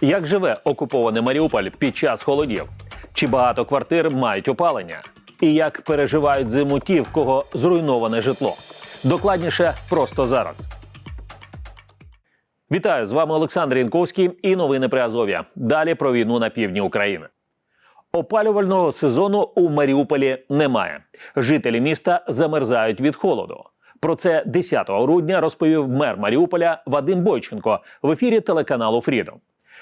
Як живе окупований Маріуполь під час холодів? Чи багато квартир мають опалення? І як переживають зиму ті, в кого зруйноване житло? Докладніше просто зараз. Вітаю з вами Олександр Янковський і новини при Азов'я. Далі про війну на півдні України. Опалювального сезону у Маріуполі немає. Жителі міста замерзають від холоду. Про це 10 грудня розповів мер Маріуполя Вадим Бойченко в ефірі телеканалу Фрідом.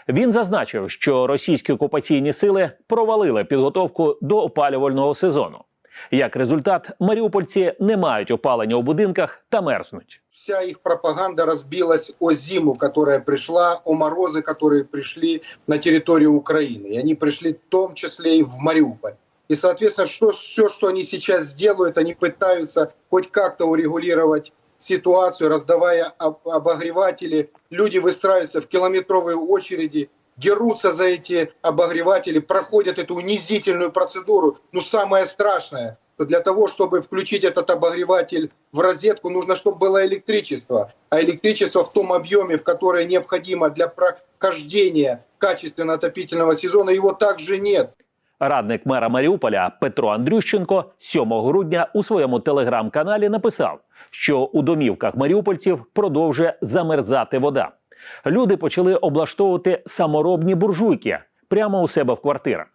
Він зазначив, що російські окупаційні сили провалили підготовку до опалювального сезону. Як результат, маріупольці не мають опалення у будинках та мерзнуть. вся их пропаганда разбилась о зиму, которая пришла, о морозы, которые пришли на территорию Украины. И они пришли в том числе и в Мариуполь. И, соответственно, что, все, что они сейчас сделают, они пытаются хоть как-то урегулировать ситуацию, раздавая об- обогреватели. Люди выстраиваются в километровые очереди, дерутся за эти обогреватели, проходят эту унизительную процедуру. Но самое страшное, что для того, чтобы включить этот обогреватель в розетку, нужно, чтобы было электричество. А электричество в том объеме, в которое необходимо для прохождения качественного отопительного сезона, его также нет. Радник мера Маріуполя Петро Андрющенко 7 грудня у своєму телеграм-каналі написав, що у домівках маріупольців продовжує замерзати вода. Люди почали облаштовувати саморобні буржуйки прямо у себе в квартирах.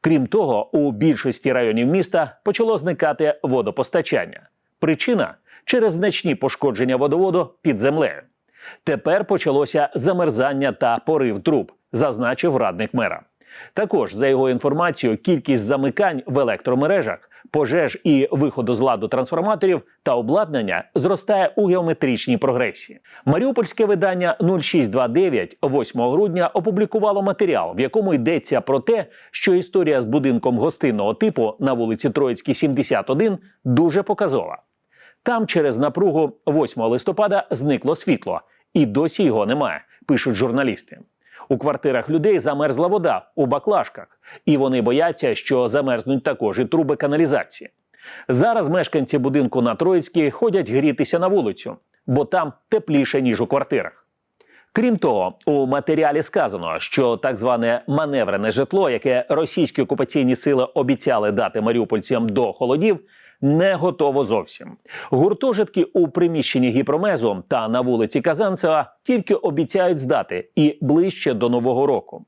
Крім того, у більшості районів міста почало зникати водопостачання. Причина через значні пошкодження водоводу під землею. Тепер почалося замерзання та порив труб, зазначив радник мера. Також, за його інформацією, кількість замикань в електромережах, пожеж і виходу з ладу трансформаторів та обладнання зростає у геометричній прогресії. Маріупольське видання 0629 8 грудня опублікувало матеріал, в якому йдеться про те, що історія з будинком гостинного типу на вулиці Троїцькій, 71 дуже показова. Там через напругу 8 листопада зникло світло, і досі його немає, пишуть журналісти. У квартирах людей замерзла вода у баклажках, і вони бояться, що замерзнуть також і труби каналізації. Зараз мешканці будинку на Троїцькій ходять грітися на вулицю, бо там тепліше, ніж у квартирах. Крім того, у матеріалі сказано, що так зване маневрене житло, яке російські окупаційні сили обіцяли дати маріупольцям до холодів, не готово зовсім. Гуртожитки у приміщенні гіпромезу та на вулиці Казанцева тільки обіцяють здати і ближче до нового року.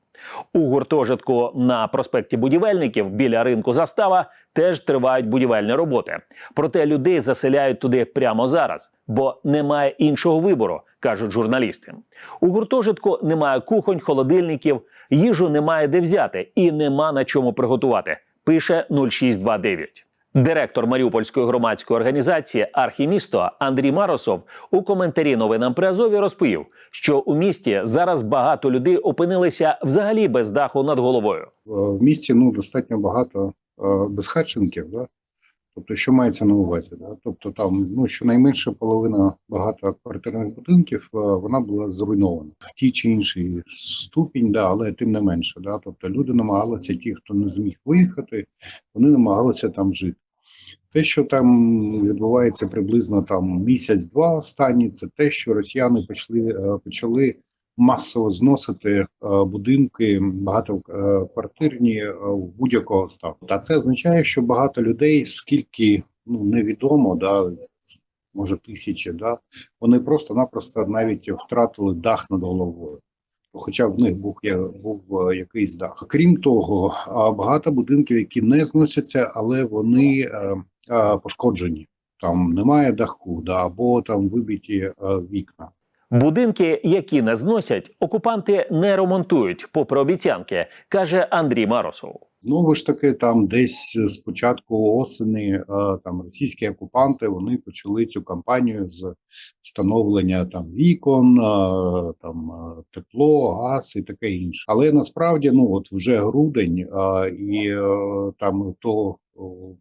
У гуртожитку на проспекті будівельників біля ринку застава теж тривають будівельні роботи. Проте людей заселяють туди прямо зараз, бо немає іншого вибору, кажуть журналісти. У гуртожитку немає кухонь, холодильників, їжу немає де взяти і нема на чому приготувати. Пише 0629. Директор Маріупольської громадської організації Архімісто Андрій Маросов у коментарі новинам при Азові розповів, що у місті зараз багато людей опинилися взагалі без даху над головою. в місті ну достатньо багато е, безхатченків, да? Тобто, що мається на увазі? Да? Тобто там ну щонайменше половина багатоквартирних будинків е, вона була зруйнована в тій чи іншій ступінь, да, але тим не менше. Да? Тобто люди намагалися, ті, хто не зміг виїхати, вони намагалися там жити. Те, що там відбувається приблизно там місяць-два останні, це те, що росіяни почали, е, почали масово зносити е, будинки багатоквартирні е, в будь-якого стану. Та це означає, що багато людей, скільки ну невідомо, да може тисячі, да вони просто-напросто навіть втратили дах над головою. Хоча в них був я- був е, якийсь дах. Крім того, багато будинків, які не зносяться, але вони е, е, пошкоджені. Там немає даху, да, або там вибиті вікна. Будинки, які не зносять, окупанти не ремонтують, попри обіцянки, каже Андрій Маросов. Знову ж таки, там десь з початку осені там російські окупанти вони почали цю кампанію з встановлення там вікон, там тепло, газ і таке інше. Але насправді, ну от вже грудень, е, і е, там то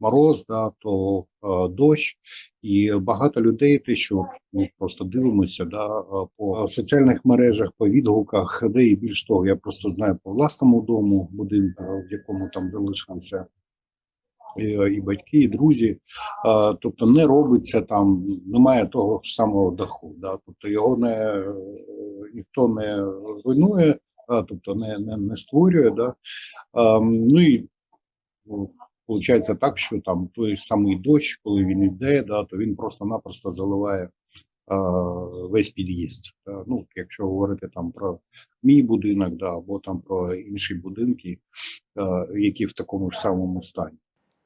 мороз, да, то е, дощ, і багато людей, те, що ми просто дивимося, да, е, по соціальних мережах, по відгуках, де і більш того, я просто знаю по власному дому, будинку, в якому там залишилися і, і батьки, і друзі. Е, Тобто не робиться там, немає того ж самого даху. Да? Тобто його не е, ніхто не руйнує, а, тобто не, не, не створює. Да? А, ну і виходить так, що там той самий дощ, коли він йде, да, то він просто-напросто заливає а, весь під'їзд. Да? Ну, якщо говорити там про мій будинок, да, або там про інші будинки, а, які в такому ж самому стані.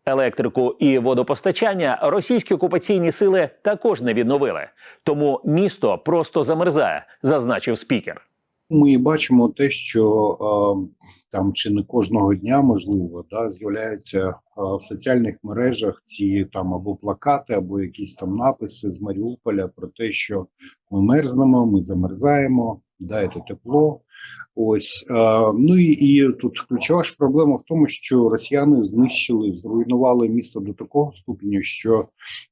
Електрику і водопостачання російські окупаційні сили також не відновили, тому місто просто замерзає, зазначив спікер. Ми бачимо те, що е, там чи не кожного дня, можливо, да, з'являються е, в соціальних мережах ці там або плакати, або якісь там написи з Маріуполя про те, що ми мерзнемо, ми замерзаємо, дайте тепло. Ось е, ну і, і тут ключова ж проблема в тому, що росіяни знищили, зруйнували місто до такого ступеню, що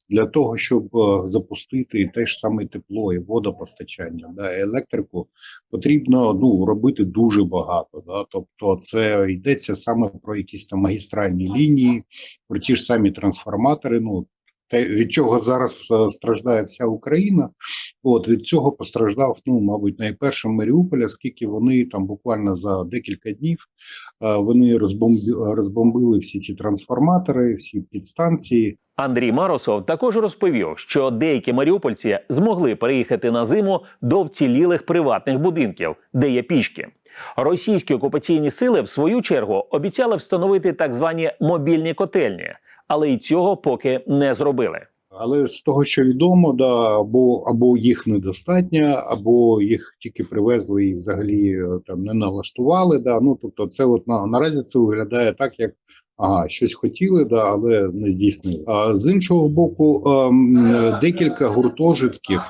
для того, щоб е, запустити те ж саме тепло і водопостачання, да, електрику, потрібно ну робити дуже багато. Да? Тобто, це йдеться саме про якісь там магістральні лінії, про ті ж самі трансформатори. Ну те, від чого зараз е, страждає вся Україна. От від цього постраждав, ну мабуть, найперше Маріуполь, оскільки вони там буквально за декілька днів е, вони розбомбили всі ці трансформатори, всі підстанції. Андрій Маросов також розповів, що деякі маріупольці змогли переїхати на зиму до вцілілих приватних будинків, де є пічки. Російські окупаційні сили, в свою чергу, обіцяли встановити так звані мобільні котельні, але й цього поки не зробили. Але з того, що відомо, да, або, або їх недостатньо, або їх тільки привезли і взагалі е, там не налаштували. Да. Ну, тобто, це от на, наразі це виглядає так, як ага, щось хотіли, да, але не здійснили. А з іншого боку, ем, декілька гуртожитків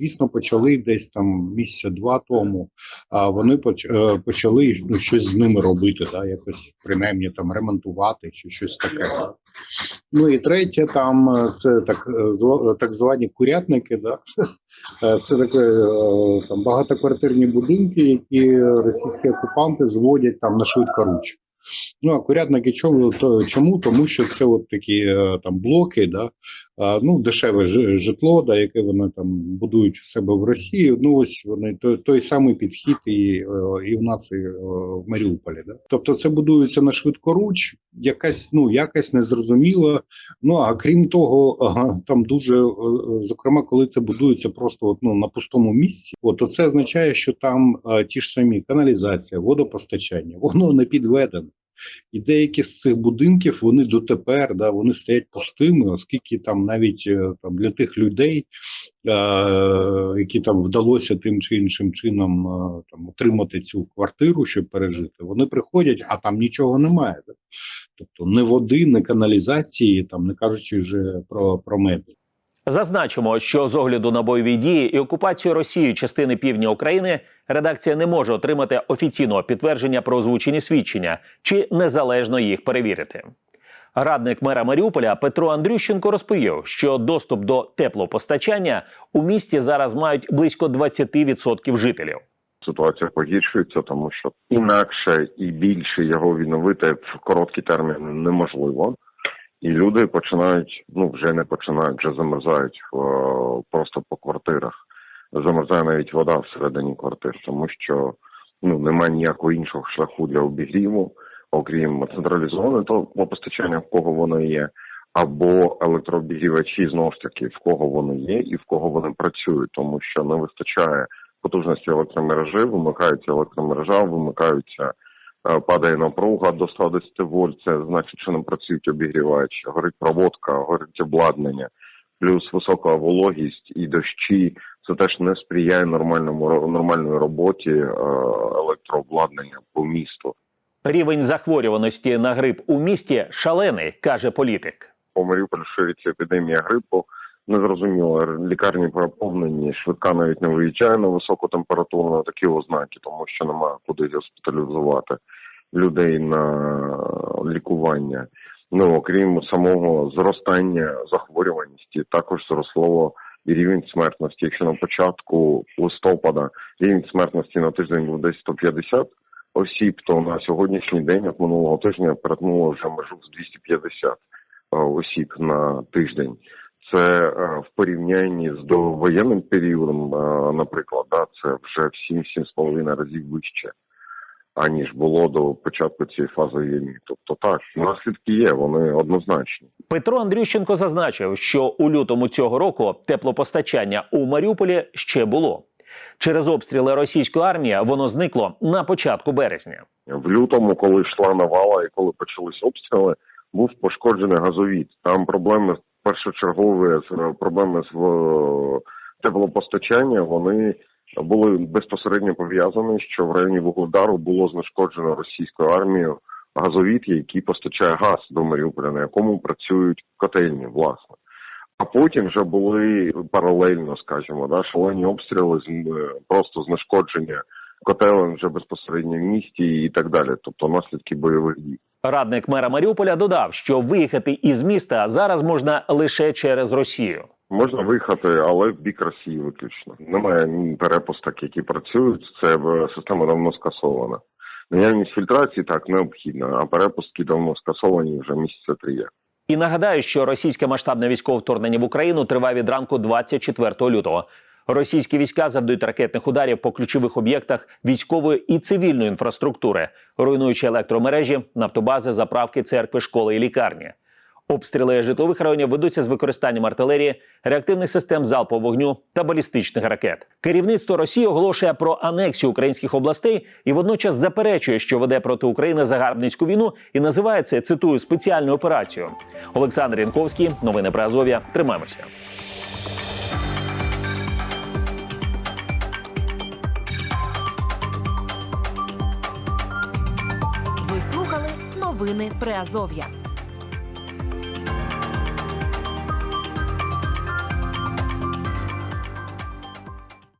дійсно почали десь там місяця два тому. А вони е, почали ну, щось з ними робити, да, якось принаймні там ремонтувати чи щось таке. Ну і третє, там е, це так е, так звані курятники. Да? Це таке там багатоквартирні будинки, які російські окупанти зводять там на швидкоруч. Ну а курятники чому то чому? Тому що це от такі е, там блоки, да, ну дешеве жи- житло, да, яке вони там будують в себе в Росії. Ну ось вони той, той самий підхід і, е, і в нас і е, в Маріуполі. Да. Тобто це будується на швидкоруч, якась ну якась незрозуміла. Ну а крім того, там дуже е, зокрема, коли це будується просто от, ну, на пустому місці, от то це означає, що там ті ж самі каналізація, водопостачання, воно не підведено. І деякі з цих будинків вони дотепер да, вони стоять пустими, оскільки там навіть е, там для тих людей, е, які там вдалося тим чи іншим чином е, там отримати цю квартиру, щоб пережити, вони приходять, а там нічого немає. Да? Тобто не води, не каналізації, там не кажучи вже про, про меблі. Зазначимо, що з огляду на бойові дії і окупацію Росією частини півдня України редакція не може отримати офіційного підтвердження про озвучені свідчення чи незалежно їх перевірити. Радник мера Маріуполя Петро Андрющенко розповів, що доступ до теплопостачання у місті зараз мають близько 20% жителів. ситуація погіршується, тому що інакше і більше його відновити в короткий термін неможливо. І люди починають, ну вже не починають, вже замерзають е, просто по квартирах. Замерзає навіть вода всередині квартир, тому що ну немає ніякого іншого шляху для обігріву, окрім централізованого теплопостачання, в кого воно є, або електрообігрівачі знову ж таки, в кого вони є і в кого вони працюють, тому що не вистачає потужності електромережі, вимикається електромережа, вимикаються, падає напруга до 110 вольт, це значить, що не працюють обігрівачі, горить проводка, горить обладнання, плюс висока вологість і дощі. Це теж не сприяє нормальному нормальної роботі е, електрообладнання по місту. Рівень захворюваності на грип у місті шалений, каже політик. По Маріуполю шириться епідемія грипу. Незрозуміло, лікарні переповнені, швидка навіть не виїжджає на високу температуру на такі ознаки, тому що немає куди госпіталізувати людей на лікування. Ну окрім самого зростання захворюваності, також зросло і рівень смертності. Якщо на початку листопада рівень смертності на тиждень був десь 150 осіб, то на сьогоднішній день от минулого тижня перетнуло вже межу в 250 е, осіб на тиждень. Це е, в порівнянні з довоєнним періодом, е, наприклад, да, це вже в 7-7,5 разів вище, аніж було до початку цієї фази війни. Тобто так, наслідки є, вони однозначні. Петро Андрющенко зазначив, що у лютому цього року теплопостачання у Маріуполі ще було. Через обстріли російської армії воно зникло на початку березня. В лютому, коли йшла навала і коли почались обстріли, був пошкоджений газовід. Там проблеми першочергові проблеми з е, теплопостачання. Вони були безпосередньо пов'язані, що в районі Вугледару було знешкоджено російською армією газовід, який постачає газ до Маріуполя, на якому працюють котельні, власне. А потім вже були паралельно, скажімо, да, шалені обстріли, з- е, просто знешкодження котелень вже безпосередньо в місті і так далі, тобто наслідки бойових дій. Радник мера Маріуполя додав, що виїхати із міста зараз можна лише через Росію. Можна виїхати, але в бік Росії виключно. Немає перепусток, які працюють. Це е, система давно скасована. Наявність фільтрації так необхідна, а перепустки давно скасовані вже місяця три є. І нагадаю, що російське масштабне військове вторгнення в Україну триває від ранку 24 лютого. Російські війська завдають ракетних ударів по ключових об'єктах військової і цивільної інфраструктури, руйнуючи електромережі, нафтобази, заправки, церкви, школи і лікарні. Обстріли житлових районів ведуться з використанням артилерії, реактивних систем залпового вогню та балістичних ракет. Керівництво Росії оголошує про анексію українських областей і водночас заперечує, що веде проти України загарбницьку війну і називає це цитую спеціальну операцію. Олександр Янковський, новини про Азов'я. Тримаємося. Ви слухали новини Приазов'я.